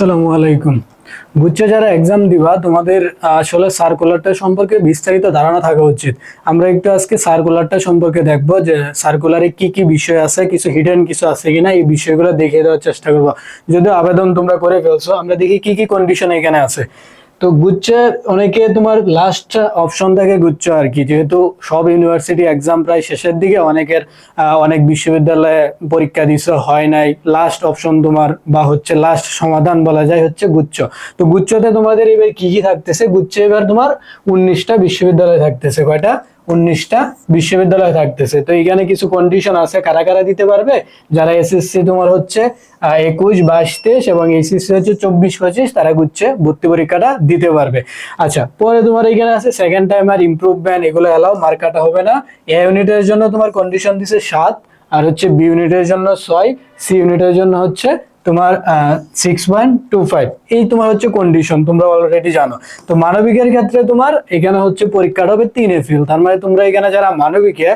আসসালামু আলাইকুম। গুচ্ছ যারা এক্সাম দিবা, তোমাদের আসলে সার্কুলারটা সম্পর্কে বিস্তারিত ধারণা থাকা উচিত। আমরা একটু আজকে সার্কুলারটা সম্পর্কে দেখব যে সার্কুলারে কি কি বিষয় আছে, কিছু হিডেন কিছু আছে কিনা, এই বিষয়গুলো দেখিয়ে দেওয়ার চেষ্টা করব। যদি আবেদন তোমরা করে ফেলছো, আমরা দেখি কি কি কন্ডিশন এখানে আছে। তো গুচ্ছে, অনেকে তোমার লাস্ট অপশন থাকে গুচ্ছ আর কি। যেহেতু সব ইউনিভার্সিটি এক্সাম প্রায় শেষের দিকে, অনেকের অনেক বিশ্ববিদ্যালয়ে পরীক্ষা দিছে হয় নাই। লাস্ট অপশন তোমার বা হচ্ছে লাস্ট সমাধান বলা যায় হচ্ছে গুচ্ছ। তো গুচ্ছতে তোমাদের এবার কি কি থাকতেছে? গুচ্ছে এবার তোমার উনিশটা বিশ্ববিদ্যালয় থাকতেছে। কয়টা? উনিশটা বিশ্ববিদ্যালয় থাকতেছে। তো এখানে কিছু কন্ডিশন আছে, কারা কারা দিতে পারবে? যারা এসএসসি তোমার হচ্ছে একুশ, বাইশ, তেইশ এবং এইচএসসি হচ্ছে চব্বিশ, পঁচিশ, তারা গুচ্ছে ভর্তি পরীক্ষাটা দিতে পারবে। আচ্ছা পরে তোমার এখানে আছে সেকেন্ড টাইম আর ইমপ্রুভমেন্ট এগুলো এলাও মার্কাটা হবে না। এ ইউনিটের জন্য তোমার কন্ডিশন দিছে সাত, আর হচ্ছে বি ইউনিটের জন্য ছয় সি ইউনিটের জন্য হচ্ছে তোমার সিক্স পয়েন্ট টু ফাইভ এই তোমার হচ্ছে কন্ডিশন তোমরা অলরেডি জানো। তো মানবিকের ক্ষেত্রে তোমার এখানে হচ্ছে পরীক্ষাটা হবে তিন এপ্রিল। তার মানে তোমরা এখানে যারা মানবিকে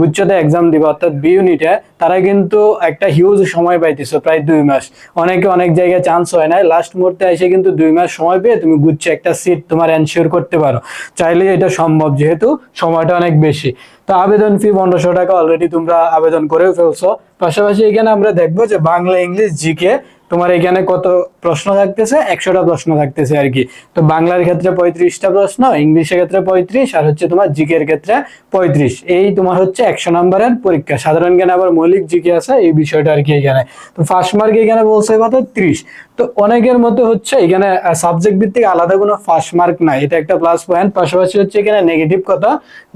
গুচ্ছতে এক্সাম দিবে, অর্থাৎ বি ইউনিটে তারা কিন্তু একটা হিউজ সময় পাইতেছো, প্রায় দুই মাস। অনেকে অনেক জায়গায় চান্স হয় না লাস্ট মুহূর্তে এসে কিন্তু দুই মাস সময় পেয়ে তুমি গুচ্ছে একটা সিট তোমার এনশিওর করতে পারো। চাইলে এটা সম্ভব, যেহেতু সময়টা অনেক বেশি। তো আবেদন ফি পনেরোশো টাকা অলরেডি তোমরা আবেদন করেও ফেলছো। পাশাপাশি এখানে আমরা দেখব যে বাংলা ইংলিশ জিকে তোমার এখানে কত প্রশ্ন থাকতেছে? একশোটা প্রশ্ন থাকতেছে আর কি। তো বাংলার ক্ষেত্রে পঁয়ত্রিশটা প্রশ্ন, ইংলিশের ক্ষেত্রে পঁয়ত্রিশ, আর হচ্ছে তোমার জিকের ক্ষেত্রে পঁয়ত্রিশ। এই তোমার হচ্ছে একশো নম্বরের পরীক্ষা। সাধারণ জ্ঞানে আবার মৌলিক জিকে আছে, এই বিষয়টা আর কি এখানে। তো ফার্স্ট মার্ক এখানে বলছে কত? ত্রিশ। তো অনেকের মতো হচ্ছে এখানে সাবজেক্ট ভিত্তিক আলাদা কোনো ফার্স্ট মার্ক নাই। এটা একটা প্লাস পয়েন্ট পাশাপাশি হচ্ছে এখানে নেগেটিভ কত?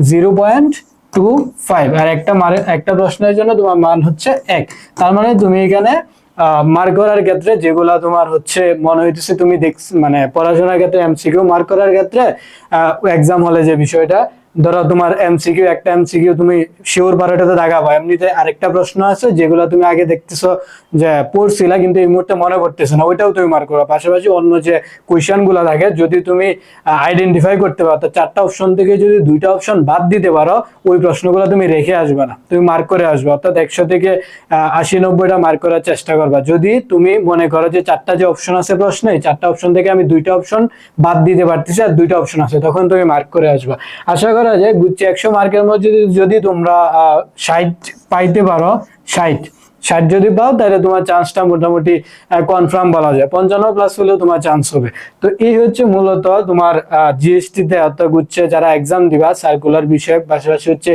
জিরো পয়েন্ট টু ফাইভ আর একটা মারে একটা প্রশ্নের জন্য তোমার মান হচ্ছে এক। তার মানে তুমি এখানে মার্ক করার ক্ষেত্রে যেগুলা তোমার হচ্ছে মনে হইতেছে তুমি দেখ মানে পড়াশোনার ক্ষেত্রে এমসিকিউ মার্ক করার ক্ষেত্রে এক্সাম হলে যে বিষয়টা ধরো তোমার এমসিকিউ একটা এমসিকিউ তুমি শিওর বারোটাতে দাগাবা। এমনিতে আরেকটা প্রশ্ন আছে যেগুলো তুমি আগে দেখতেছো যে পড়ছিলা কিন্তু এই মুহূর্তে মনে করতেছো না। ওইটাও তুমি মার্ক করো পাশাপাশি অন্য যে কোয়েশ্চেনগুলো থাকে, যদি তুমি আইডেন্টিফাই করতে পারো, তো চারটা অপশন থেকে যদি দুইটা অপশন বাদ দিতে পারো, ওই প্রশ্নগুলো তুমি রেখে আসবে না। তুমি মার্ক করে আসবে। অর্থাৎ একশো থেকে আশি, নব্বইটা মার্ক করার চেষ্টা করবা। যদি তুমি মনে করো যে চারটা যে অপশন আছে প্রশ্নে চারটা অপশন থেকে আমি দুইটা অপশন বাদ দিতে পারতেছি আর দুইটা অপশন আছে, তখন তুমি মার্ক করে আসবা। আশা করা যায় গুচ্ছি একশো মার্কের মধ্যে যদি তোমরা ষাট পাইতে পারো ষাট। ষাট যদি পাও, তাহলে তোমার চান্সটা মোটামুটি কনফার্ম বলা যায়। পঞ্চান্ন প্লাস হলেও তোমার চান্স হবে। তো এই হচ্ছে মূলত তোমার জিএসটি তে অর্থাৎ গুচ্ছে যারা এক্সাম দিবা সার্কুলার বিষয়ক, পাশাপাশি হচ্ছে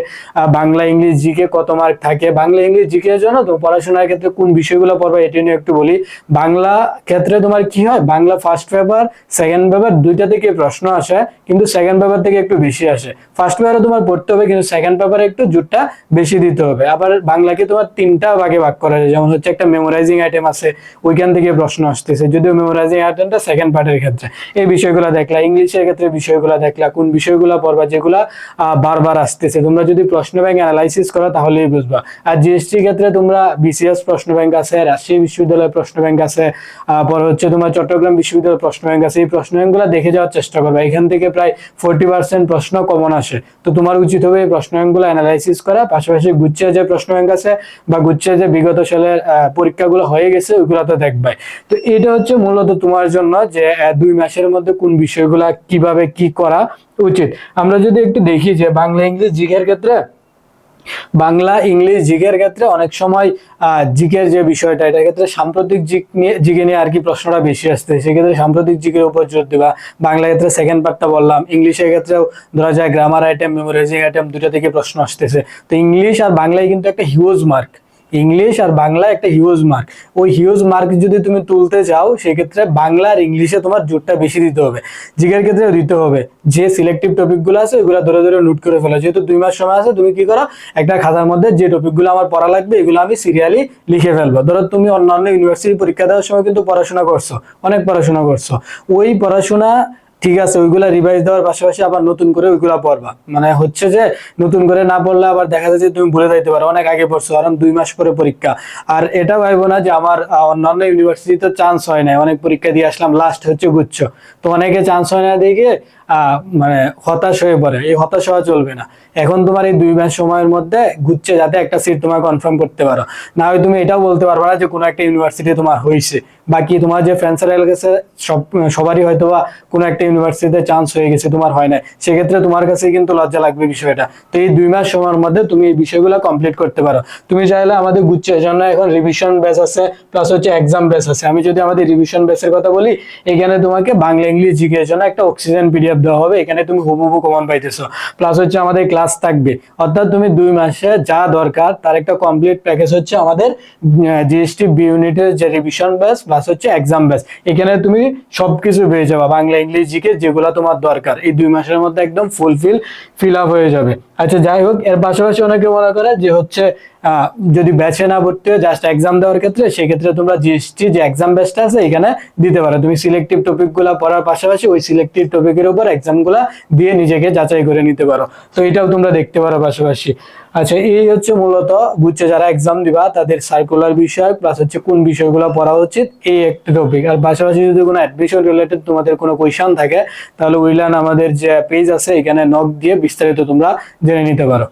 বাংলা, ইংলিশ জিকে কত মার্ক থাকে, বাংলা, ইংলিশ জিকে এর জন্য তো পড়াশোনার ক্ষেত্রে কোন বিষয়গুলো পড়বে এটি নিয়ে একটু বলি। বাংলা ক্ষেত্রে তোমার কি হয়? Bangla first paper second paper দুইটা থেকে প্রশ্ন আসে, কিন্তু সেকেন্ড পেপার থেকে একটু বেশি আসে। ফার্স্ট পেপারে তোমার পড়তে হবে, কিন্তু সেকেন্ড পেপারে একটু জুটটা বেশি দিতে হবে। আবার বাংলাকে তোমার তিনটা ভাগে ভাগ করা যায় যেমন হচ্ছে একটা মেমোরাইজিং আইটেম আছে, ওইখান থেকে প্রশ্ন আসতেছে। যদিও মেমোরাইজিং আইটেমটা সেকেন্ড পার্টের ক্ষেত্রে। এই বিষয়গুলো দেখলা, ইংলিশের ক্ষেত্রে বিষয়গুলো দেখলা, কোন বিষয়গুলো পড়বা যেগুলা বারবার আসতেছে। তোমরা যদি প্রশ্ন ব্যাংক অ্যানালাইসিস করো তাহলেই বুঝবা। আর জিএসটি ক্ষেত্রে তোমরা বিসিএস প্রশ্ন ব্যাংক আছে, রাজশাহী বিশ্ববিদ্যালয়ের প্রশ্ন ব্যাংক আছে পরে হচ্ছে তোমার চট্টগ্রাম বিশ্ববিদ্যালয়ের প্রশ্ন ব্যাংক আছে। এই প্রশ্ন ব্যাংকগুলো দেখে যাওয়ার চেষ্টা করবা। এখান থেকে প্রায় ফোরটি পার্সেন্ট প্রশ্ন কমন আসে। তো তোমার উচিত হবে এই প্রশ্ন ব্যাংকগুলো অ্যানালাইসিস করা, পাশাপাশি গুচ্ছের যে প্রশ্ন ব্যাংক আছে বা গুচ্ছের যে বিগত সালের পরীক্ষাগুলো হয়ে গেছে ওইগুলো তো দেখবাই। তো এটা হচ্ছে মূলত তোমার জন্য যে দুই মাসের মধ্যে কোন বিষয়গুলা কীভাবে কি করা উচিত। আমরা যদি একটু দেখি যে, বাংলা ইংলিশ জিকের ক্ষেত্রে, বাংলা, ইংলিশ, জিকের ক্ষেত্রে অনেক সময় জিকের যে বিষয়টা, এটার ক্ষেত্রে সাম্প্রতিক জিক নিয়ে, জিকে নিয়ে আর কি প্রশ্নটা বেশি আসছে। সেক্ষেত্রে সাম্প্রতিক জিকের উপর জোর দিবা। বাংলা ক্ষেত্রে সেকেন্ড পার্টটা বললাম। ইংলিশের ক্ষেত্রেও ধরা যায় গ্রামার আইটেম মেমোরাইজিং আইটেম দুটো থেকে প্রশ্ন আসতেছে। তো ইংলিশ আর বাংলায় কিন্তু একটা হিউজ মার্ক ইংলিশ আর বাংলা একটা হিউজ মার্ক ওই হিউজ মার্ক যদি তুমি তুলতে চাও, সেক্ষেত্রে বাংলা আর ইংলিশে তোমার জোরটা বেশি দিতে হবে। জিকের ক্ষেত্রে দিতে হবে। যে সিলেক্টিভ টপিকগুলো আছে, ওইগুলো ধরে ধরে নোট করে ফেলো। যেহেতু দুই মাস সময় আছে, তুমি কি করো, একটা খাতার মধ্যে যে টপিকগুলো আমার পড়া লাগবে, এগুলো আমি সিরিয়ালি লিখে ফেলব। ধরো তুমি অন্যান্য ইউনিভার্সিটি পরীক্ষা দেওয়ার সময় কিন্তু পড়াশোনা করছ, অনেক পড়াশোনা করছ। ওই পড়াশোনা ঠিক আছে, ওইগুলা রিভাইজ দেওয়ার পাশাপাশি আবার নতুন করে ওইগুলা পড়বা। মানে হচ্ছে যে, নতুন করে না পড়লে আবার দেখা যাচ্ছে তুমি ভুলে যাইতে পারো, অনেক আগে পড়ছো, কারণ দুই মাস পরে পরীক্ষা। আর এটা ভাইবো না যে আমার অন্যান্য ইউনিভার্সিটিতে চান্স হয় না অনেক পরীক্ষা দিয়ে আসলাম লাস্ট হচ্ছে গুচ্ছ। তো অনেকে চান্স হয় না দেখে মানে হতাশ হয়ে পড়ে। এই হতাশ হওয়া চলবে না। এখন তোমার এই দুই মাস সময়ের মধ্যে গুচ্ছে যাতে একটা সিট তোমার কনফার্ম করতে পারো। না হয় তুমি এটাও বলতে পারবে না যে কোনো একটা ইউনিভার্সিটি তোমার হয়েছে বাকি তোমার যে ফ্রেন্ড সার্কেল গেছে, সব, সবারই হয়তো বা কোনো একটা ইউনিভার্সিটিতে চান্স হয়ে গেছে, তোমার হয় না সেক্ষেত্রে তোমার কাছে কিন্তু লজ্জা লাগবে বিষয়টা। তো এই দুই মাস সময়ের মধ্যে তুমি এই বিষয়গুলো কমপ্লিট করতে পারো। তুমি চাইলে আমাদের গুচ্ছের জন্য এখন রিভিশন বেস আছে প্লাস হচ্ছে এক্সাম বেস আছে। আমি যদি আমাদের রিভিশন বেসের কথা বলি, এখানে তোমাকে বাংলা, ইংলিশ জিকে এর জন্য একটা অক্সিজেন পিডিএফ দেওয়া হবে, এখানে তুমি হুবহু কমন পাইতেছো। প্লাস হচ্ছে আমাদের ক্লাস থাকবে। অর্থাৎ তুমি দুই মাসে যা দরকার, তার একটা কমপ্লিট প্যাকেজ হচ্ছে আমাদের জিএসটি বি ইউনিটের যে রিভিশন বেস প্লাস হচ্ছে এক্সাম বেস এখানে তুমি সবকিছু পেয়ে যাবে, বাংলা, ইংলিশ জিকে যেগুলো তোমার দরকার। এই দুই মাসের মধ্যে একদম ফুলফিল ফিল আপ হয়ে যাবে। আচ্ছা যাই হোক, এর পাশাপাশি অনেকে মনে করে যে হচ্ছে যদি ব্যাচে না ভর্তি হয় জাস্ট এক্সাম দেওয়ার ক্ষেত্রে, সেক্ষেত্রে তোমরা জিএসটি যে এক্সাম বেসটা আছে, এখানে দিতে পারো। তুমি সিলেক্টিভ টপিকগুলা পড়ার পাশাপাশি ওই সিলেক্টিভ টপিকের উপর এক্সামগুলা দিয়ে নিজেকে যাচাই করে নিতে পারো। তো এটাও তোমরা দেখতে পারো পাশাপাশি। আচ্ছা এই হচ্ছে মূলত বুঝছে যারা এক্সাম দিবা, তাদের সার্কুলার বিষয় প্লাস হচ্ছে কোন বিষয়গুলো পড়া উচিত, এই একটা টপিক আর পাশাপাশি যদি কোনো অ্যাডমিশন রিলেটেড তোমাদের কোনো কোয়েশন থাকে, তাহলে উইলান আমাদের যে পেজ আছে, এখানে নক দিয়ে বিস্তারিত তোমরা জেনে নিতে পারো।